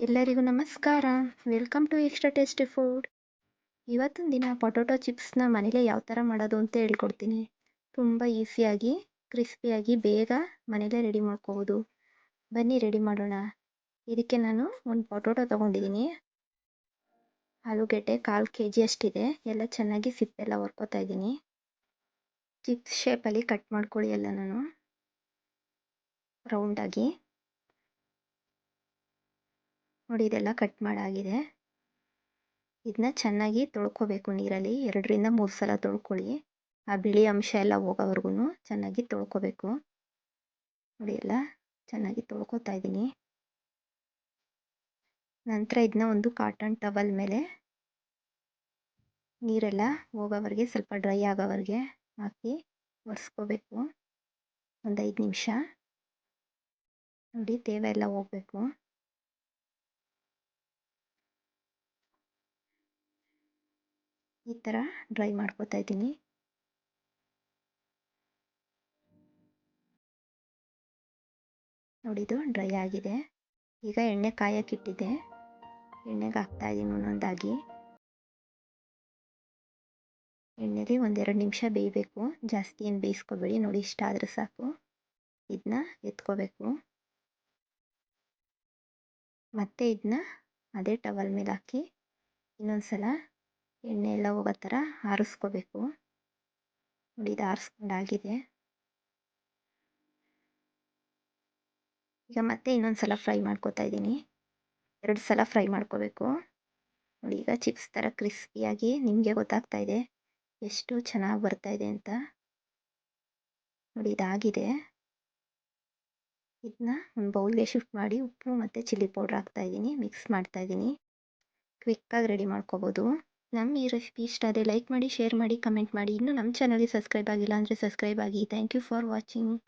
ಎಲ್ಲರಿಗೂ ನಮಸ್ಕಾರ. Welcome to extra tasty food ಇವತ್ತಿನ ದಿನ ಪೊಟೊಟೊ ಚಿಪ್ಸ್ನ ಮನೇಲೇ ಯಾವ ಥರ ಮಾಡೋದು ಅಂತ ಹೇಳ್ಕೊಡ್ತೀನಿ. ತುಂಬ ಈಸಿಯಾಗಿ, ಕ್ರಿಸ್ಪಿಯಾಗಿ ಬೇಗ ಮನೇಲೇ ರೆಡಿ ಮಾಡ್ಕೋಬೋದು. ಬನ್ನಿ ರೆಡಿ ಮಾಡೋಣ. ಇದಕ್ಕೆ ನಾನು ಒಂದು ಪೊಟೊಟೊ ತೊಗೊಂಡಿದ್ದೀನಿ ಆಲೂಗೆಡ್ಡೆ ಕಾಲು ಕೆ ಜಿ ಅಷ್ಟಿದೆ. ಎಲ್ಲ ಚೆನ್ನಾಗಿ ಸಿಪ್ಪೆಲ್ಲ ಹೊರ್ಕೋತಾ ಇದ್ದೀನಿ. ಚಿಪ್ಸ್ ಶೇಪಲ್ಲಿ ಕಟ್ ಮಾಡ್ಕೊಳ್ಳಿ ಎಲ್ಲ ನಾನು. ರೌಂಡಾಗಿ ನೋಡಿ ಇದೆಲ್ಲ ಕಟ್ ಮಾಡಾಗಿದೆ. ಇದನ್ನ ಚೆನ್ನಾಗಿ ತೊಳ್ಕೊಬೇಕು ನೀರಲ್ಲಿ, ಎರಡರಿಂದ ಮೂರು ಸಲ ತೊಳ್ಕೊಳ್ಳಿ. ಆ ಬಿಳಿ ಅಂಶ ಎಲ್ಲ ಹೋಗೋವರೆಗೂ ಚೆನ್ನಾಗಿ ತೊಳ್ಕೊಬೇಕು. ನೋಡಿ ಎಲ್ಲ ಚೆನ್ನಾಗಿ ತೊಳ್ಕೊತಾ ಇದ್ದೀನಿ. ನಂತರ ಇದನ್ನ ಒಂದು ಕಾಟನ್ ಟವಲ್ ಮೇಲೆ ನೀರೆಲ್ಲ ಹೋಗೋವರೆಗೆ, ಸ್ವಲ್ಪ ಡ್ರೈ ಆಗೋವರೆಗೆ ಹಾಕಿ ಒರೆಸ್ಕೋಬೇಕು. ಒಂದು ಐದು ನಿಮಿಷ. ನೋಡಿ, ತೇವ ಎಲ್ಲ ಹೋಗಬೇಕು. ಈ ಥರ ಡ್ರೈ ಮಾಡ್ಕೋತಾ ಇದ್ದೀನಿ. ನೋಡಿದು ಡ್ರೈ ಆಗಿದೆ. ಈಗ ಎಣ್ಣೆ ಕಾಯಕ್ಕಿಟ್ಟಿದ್ದೆ ಎಣ್ಣೆಗೆ ಹಾಕ್ತಾ ಇದ್ದೀನಿ ಒಂದೊಂದಾಗಿ. ಎಣ್ಣೆಲಿ ಒಂದೆರಡು ನಿಮಿಷ ಬೇಯಬೇಕು. ಜಾಸ್ತಿ ಏನು ಬೇಯಿಸ್ಕೋಬೇಡಿ. ನೋಡಿ ಇಷ್ಟ ಆದರೆ ಸಾಕು. ಇದನ್ನ ಎತ್ಕೋಬೇಕು. ಮತ್ತೆ ಇದನ್ನ ಅದೇ ಟವಲ್ ಮೇಲೆ ಹಾಕಿ ಇನ್ನೊಂದು ಸಲ ಎಣ್ಣೆ ಎಲ್ಲ ಹೋಗೋ ಥರ ಆರಿಸ್ಕೋಬೇಕು. ನೋಡಿ ಇದು ಆರಿಸ್ಕೊಂಡಾಗಿದೆ. ಈಗ ಮತ್ತೆ ಇನ್ನೊಂದು ಸಲ ಫ್ರೈ ಮಾಡ್ಕೋತಾ ಇದ್ದೀನಿ. ಎರಡು ಸಲ ಫ್ರೈ ಮಾಡ್ಕೋಬೇಕು. ನೋಡಿ ಈಗ ಚಿಪ್ಸ್ ಥರ ಕ್ರಿಸ್ಪಿಯಾಗಿ ನಿಮಗೆ ಗೊತ್ತಾಗ್ತಾ ಇದೆ ಎಷ್ಟು ಚೆನ್ನಾಗಿ ಬರ್ತಾ ಇದೆ ಅಂತ. ನೋಡಿ ಇದಾಗಿದೆ ಇದನ್ನ ಒಂದು ಬೌಲ್ಗೆ ಶಿಫ್ಟ್ ಮಾಡಿ ಉಪ್ಪು ಮತ್ತು ಚಿಲ್ಲಿ ಪೌಡ್ರ್ ಹಾಕ್ತಾ ಇದ್ದೀನಿ. ಮಿಕ್ಸ್ ಮಾಡ್ತಾ ಇದ್ದೀನಿ. ಕ್ವಿಕ್ಕಾಗಿ ರೆಡಿ ಮಾಡ್ಕೋಬೋದು. ನಮ್ಮ ಈ ರೆಸಿಪಿ ಇಷ್ಟ ಆದರೆ ಲೈಕ್ ಮಾಡಿ ಶೇರ್ ಮಾಡಿ ಕಮೆಂಟ್ ಮಾಡಿ. ಇನ್ನೂ ನಮ್ಮ ಚಾನಲ್ಗೆ ಸಬ್ಸ್ಕ್ರೈಬ್ ಆಗಿಲ್ಲ ಅಂದರೆ ಸಬ್ಸ್ಕ್ರೈಬ್ ಆಗಿ. Thank you for watching